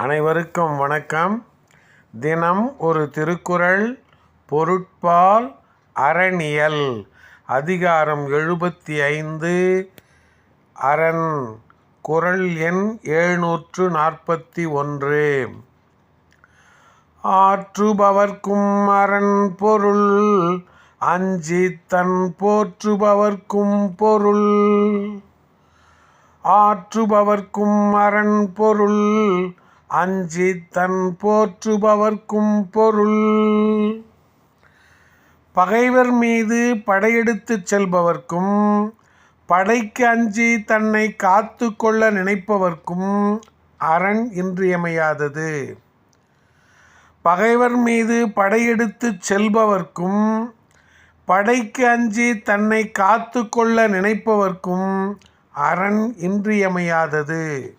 அனைவருக்கும் வணக்கம். தினம் ஒரு திருக்குறள் பொருட்பால் அரணியல் அதிகாரம் எழுபத்தி ஐந்து. அரண் குறள் எண் எழுநூற்று நாற்பத்தி ஒன்று. ஆற்றுபவர்க்கும் அரண் பொருள் அஞ்சி தன் போற்றுபவர்க்கும் பொருள். ஆற்றுபவர்க்கும் அரண் பொருள் அஞ்சி தன் போற்றுபவர்க்கும் பொருள். பகைவர் மீது படையெடுத்து செல்பவர்க்கும் படைக்கு அஞ்சி தன்னை காத்து கொள்ள நினைப்பவர்க்கும் அரண் இன்றியமையாதது. பகைவர் மீது படையெடுத்துச் செல்பவர்க்கும் படைக்கு அஞ்சி தன்னை காத்து கொள்ள நினைப்பவர்க்கும் அரண் இன்றியமையாதது.